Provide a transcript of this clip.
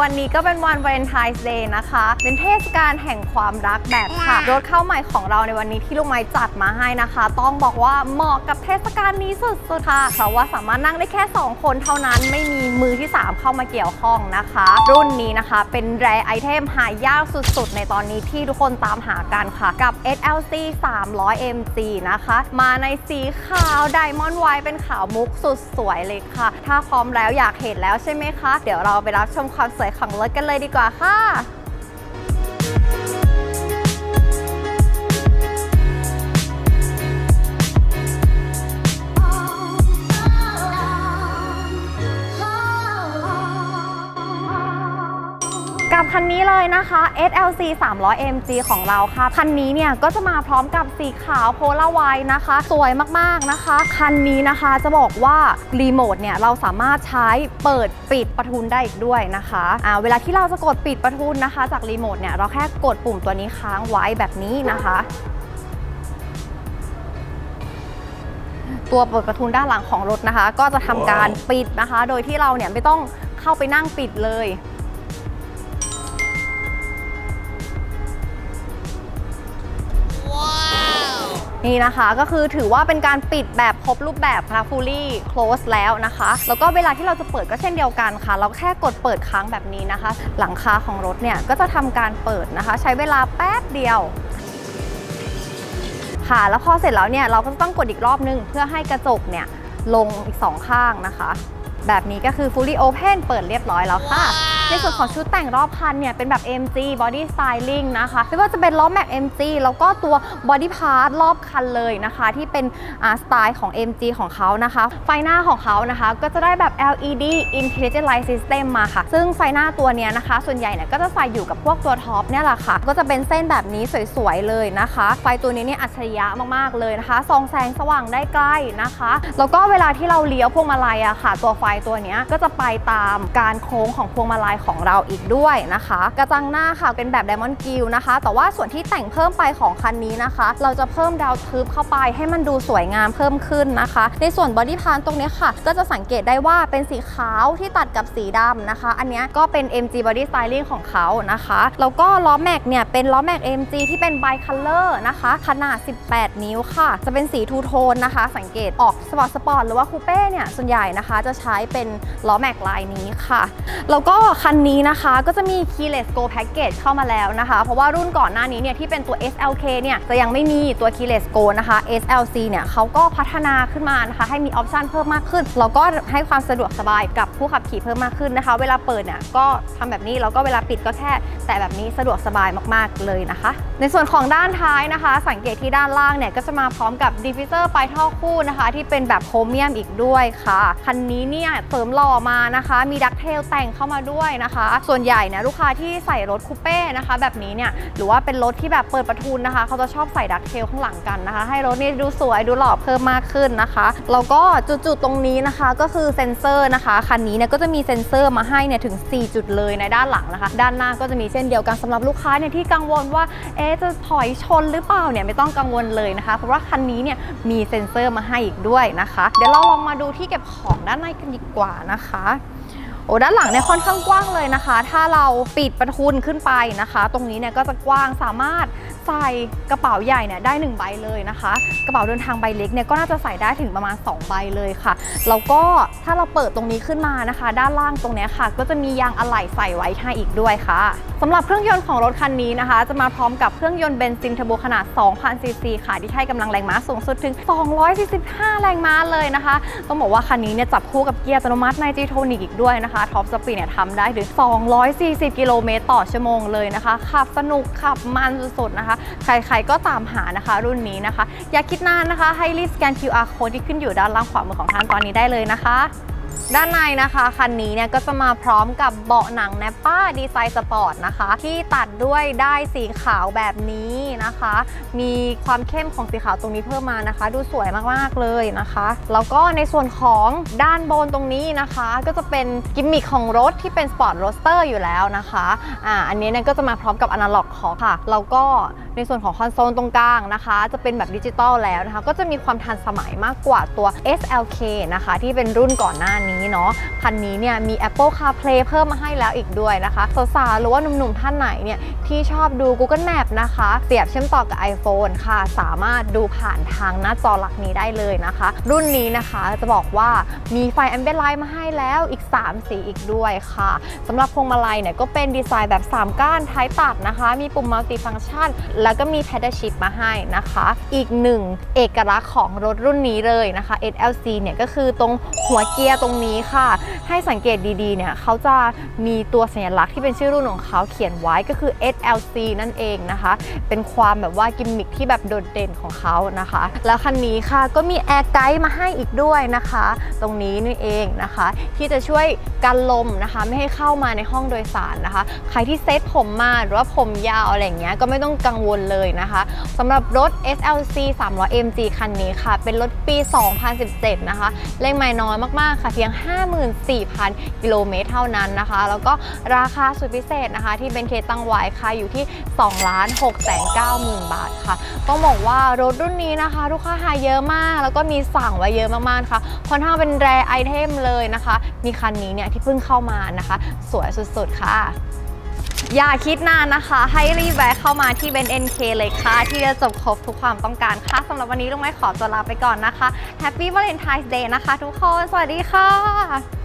วันนี้ก็เป็นวัน Valentine's Day นะคะ เป็นเทศกาลแห่งความรักแบบค่ะรถเข้าใหม่ของเราในวันนี้ที่ลุงไม้จัดมาให้นะคะ ต้องบอกว่าเหมาะกับเทศกาลนี้สุดๆค่ะเพราะว่าสามารถนั่งได้แค่ 2 คนเท่านั้นไม่มีมือที่ 3 เข้ามาเกี่ยวข้องนะคะ รุ่นนี้นะคะ เป็นแรไอเทมหายากสุดๆ ในตอนนี้ที่ทุกคนตามหากันค่ะ กับ SLC 300 MG นะคะ มาในสีขาวไดมอนด์ไวเป็นขาวมุกสุดสวยเลยค่ะ ถ้าพร้อมแล้วอยากเห็นแล้วใช่ไหมคะเดี๋ยวเราไปรับชมความสวยของรถกันเลยดีกว่าค่ะ เลยนะคะ SLC 300 MG ของเราค่ะ คันนี้เนี่ยก็จะมาพร้อมกับสีขาวโพลาไวนะคะ สวยมากๆนะคะ คันนี้นะคะจะบอกว่ารีโมทเนี่ยเราสามารถใช้เปิดปิดประทุนได้อีกด้วยนะคะอ่าเวลาที่เราจะกดปิดประทุนนะคะ จากรีโมทเนี่ยเราแค่กดปุ่มตัวนี้ค้างไว้แบบนี้นะคะตัวเปิดประทุนด้านหลังของรถนะคะ ก็จะทำการปิดนะคะ โดยที่เราเนี่ยไม่ต้องเข้าไปนั่งปิดเลย นี่นะคะก็คือถือว่าเป็นการปิดแบบครบรูปแบบค่ะ fully close แล้วนะคะ แล้วก็เวลาที่เราจะเปิดก็เช่นเดียวกันค่ะ เราแค่กดเปิดค้างแบบนี้นะคะ หลังคาของรถเนี่ยก็จะทำการเปิดนะคะ ใช้เวลาแป๊บเดียวค่ะแล้วพอเสร็จแล้วเนี่ยเราก็ต้องกดอีกรอบนึง เพื่อให้กระจกเนี่ยลงอีกสองข้างนะคะ แบบนี้ก็คือ fully open เปิดเรียบร้อยแล้วค่ะ ในส่วนของชุดแต่งรอบคันเนี่ยเป็นแบบ MG body styling นะคะ ไม่ว่าจะเป็นล้อแม็ก MG แล้วก็ตัว body part รอบคันเลยนะคะ ที่เป็นสไตล์ของ MG ของเขานะคะ ไฟหน้าของเขานะคะ ก็จะได้แบบ LED intelligent light system มาค่ะ ซึ่งไฟหน้าตัวเนี้ยนะคะ ส่วนใหญ่เนี่ยก็จะใส่อยู่กับพวกตัวท็อปเนี่ยแหละค่ะ ก็จะเป็นเส้นแบบนี้สวยๆเลยนะคะ ไฟตัวนี้เนี่ยอัจฉริยะมากๆเลยนะคะส่องแสงสว่างได้ใกล้นะคะ แล้วก็เวลาที่เราเลี้ยวพวงมาลัยอะค่ะ ตัวไฟตัวเนี้ยก็จะไปตามการโค้งของพวงมาลัยของเราอีกด้วยนะคะ กระจังหน้าค่ะเป็นแบบ Diamond g r i l l นะคะ แต่ว่าส่วนที่แต่งเพิ่มไปของคันนี้นะคะ เราจะเพิ่มดาวทึบเข้าไปให้มันดูสวยงามเพิ่มขึ้นนะคะ ในส่วนบอดี้พานตรงนี้ค่ะ ก็จะสังเกตได้ว่าเป็นสีขาวที่ตัดกับสีดำนะคะ อันนี้ก็เป็น MG Body Styling ของเขานะคะ แล้วก็ล้อแม็กเนี่ยเป็นล้อแม็ก MG ที่เป็น Bi Color นะคะ ขนาด 18 นิ้วค่ะ จะเป็นสีทูโทนนะคะ สังเกตออกสปอร์ตสปอร์ตหรือว่าคูเป้เนี่ยส่วนใหญ่นะคะ จะใช้เป็นล้อแม็กลายนี้ค่ะ แล้วก็คันันนี้นะคะก็จะมี Keyless Go Package เข้ามาแล้วนะคะ เพราะว่ารุ่นก่อนหน้านี้เนี่ยที่เป็นตัว SLK เนี่ยจะยังไม่มีตัว Keyless Go นะคะ SLC เนี่ยเขาก็พัฒนาขึ้นมานะคะให้มีออปชันเพิ่มมากขึ้น แล้วก็ให้ความสะดวกสบายกับผู้ขับขี่เพิ่มมากขึ้นนะคะ เวลาเปิดเนี่ยก็ทำแบบนี้แล้วก็เวลาปิดก็แค่แต่แบบนี้สะดวกสบายมากๆเลยนะคะ ในส่วนของด้านท้ายนะคะ สังเกตที่ด้านล่างเนี่ยก็จะมาพร้อมกับดิฟฟิเซอร์ปลายท่อคู่นะคะ ที่เป็นแบบโครเมียมอีกด้วยค่ะคันนี้เนี่ยเสริมหล่อมานะคะ มีดักเทลแต่งเข้ามาด้วยนะคะ ส่วนใหญ่เนี่ยลูกค้าที่ใส่รถคูเป้นะคะ แบบนี้เนี่ยหรือว่าเป็นรถที่แบบเปิดประทุนนะคะ เขาจะชอบใส่ดักเทลข้างหลังกันนะคะ ให้รถนี่ดูสวยดูหล่อเพิ่มมากขึ้นนะคะแล้วก็จุดๆตรงนี้นะคะก็คือเซ็นเซอร์นะคะคันนี้เนี่ยก็จะมีเซ็นเซอร์มาให้เนี่ยถึง 4 จุดเลยในด้านหลังนะคะ ด้านหน้าก็จะมีเช่นเดียวกันสำหรับลูกค้าเนี่ยที่กังวลว่าเอ๊จะถอยชนหรือเปล่าเนี่ยไม่ต้องกังวลเลยนะคะ เพราะว่าคันนี้เนี่ยมีเซ็นเซอร์มาให้อีกด้วยนะคะ เดี๋ยวเราลองมาดูที่เก็บของด้านในกันดีกว่านะคะ โอ้ด้านหลังเนี่ยค่อนข้างกว้างเลยนะคะ ถ้าเราปิดประทุนขึ้นไปนะคะ ตรงนี้เนี่ยก็จะกว้างสามารถ ใส่กระเป๋าใหญ่เนี่ยได้ 1 ใบเลยนะคะ กระเป๋าเดินทางใบเล็กเนี่ยก็น่าจะใส่ได้ถึงประมาณ 2 ใบเลยค่ะ แล้วก็ถ้าเราเปิดตรงนี้ขึ้นมานะคะ ด้านล่างตรงนี้ค่ะ ก็จะมียางอะไหล่ใส่ไว้ให้อีกด้วยค่ะสำหรับเครื่องยนต์ของรถคันนี้นะคะ จะมาพร้อมกับเครื่องยนต์เบนซินเทอร์โบขนาด 2,000 ซีซีค่ะ ที่ให้กำลังแรงม้าสูงสุดถึง 245 แรงม้าเลยนะคะ ต้องบอกว่าคันนี้เนี่ยจับคู่กับเกียร์อัตโนมัติใน g t o n i c อีกด้วยนะคะท็อปสปีดเนี่ยทำได้ถึง 240 กิโลเมตรต่อชั่วโมงเลยนะคะขับสนุกขับมันสุดๆนะคะใครๆก็ตามหานะคะ รุ่นนี้นะคะ อย่าคิดนานนะคะ ให้รีบสแกน QR code ที่ขึ้นอยู่ด้านล่างขวามือของท่านตอนนี้ได้เลยนะคะด้านในนะคะคันนี้เนี่ยก็จะมาพร้อมกับเบาะหนังแนปป้าดีไซน์สปอร์ตนะคะ ที่ตัดด้วยได้สีขาวแบบนี้นะคะ มีความเข้มของสีขาวตรงนี้เพิ่มมานะคะ ดูสวยมากๆเลยนะคะแล้วก็ในส่วนของด้านบนตรงนี้นะคะ ก็จะเป็นกิมมิคของรถที่เป็นสปอร์ตโรสเตอร์อยู่แล้วนะคะอ่าอันนี้เนี่ยก็จะมาพร้อมกับอนาล็อกขอค่ะแล้วก็ในส่วนของคอนโซลตรงกลางนะคะ จะเป็นแบบดิจิตอลแล้วนะคะ ก็จะมีความทันสมัยมากกว่าตัว SLK นะคะ ที่เป็นรุ่นก่อนหน้านี้เนาะคันนี้เนี่ยมี Apple CarPlay เพิ่มมาให้แล้วอีกด้วยนะคะสาวๆหรือว่าหนุ่มๆท่านไหนเนี่ยที่ชอบดู Google Map นะคะเสียบเชื่อมต่อกับ iPhone ค่ะ สามารถดูผ่านทางหน้าจอหลักนี้ได้เลยนะคะ รุ่นนี้นะคะจะบอกว่ามีไฟ Ambient Light มาให้แล้วอีก 3 สีอีกด้วยค่ะสำหรับพวงมาลัยเนี่ยก็เป็นดีไซน์แบบ 3 ก้านท้ายตัดนะคะ มีปุ่มมัลติฟัง c t ชันแล้วก็มี Pedal Shift มาให้นะคะ อีกหนึ่งเอกลักษณ์ของรถรุ่นนี้เลยนะคะ SLC เนี่ยก็คือตรงหัวเกียร์ตรงนี้ค่ะ ให้สังเกตดีๆเนี่ยเขาจะมีตัวสัญลักษณ์ที่เป็นชื่อรุ่นของเขาเขียนไว้ก็คือ SLC นั่นเองนะคะ เป็นความแบบว่ากิมมิคที่แบบโดดเด่นของเขานะคะ แล้วคันนี้ค่ะก็มีแอร์ไกด์มาให้อีกด้วยนะคะ ตรงนี้นี่เองนะคะ ที่จะช่วยกันลมนะคะ ไม่ให้เข้ามาในห้องโดยสารนะคะ ใครที่เซ็ตผมมาหรือว่าผมยาวอะไรอย่างเงี้ยก็ไม่ต้องกังวลเลยนะคะสำหรับรถ SLC 300 MG คันนี้ค่ะ เป็นรถปี 2017 นะคะ เลขไม่น้อยมากๆ ค่ะเพียง 54,000 กิโลเมตรเท่านั้นนะคะ แล้วก็ราคาสุดพิเศษนะคะ ที่เบนเคตั้งไว้ค่ะอยู่ที่2 6 9 0 0 0 0 บาทค่ะ ต้องบอกว่ารถรุ่นนี้นะคะลูกค้าหาเยอะมาก แล้วก็มีสั่งไว้เยอะมากๆค่ะค่อนข้างเป็นแรไอเทมเลยนะคะ มีคันนี้เนี่ยที่เพิ่งเข้ามานะคะ สวยสุดๆค่ะ อย่าคิดนานนะคะ ให้รีบแวะเข้ามาที่เบนเอ็นเคเลยค่ะ ที่จะจบครบทุกความต้องการค่ะสำหรับวันนี้ลุงไม้ขอตัวลาไปก่อนนะคะแฮปปี้วาเลนไทน์เดย์นะคะทุกคน สวัสดีค่ะ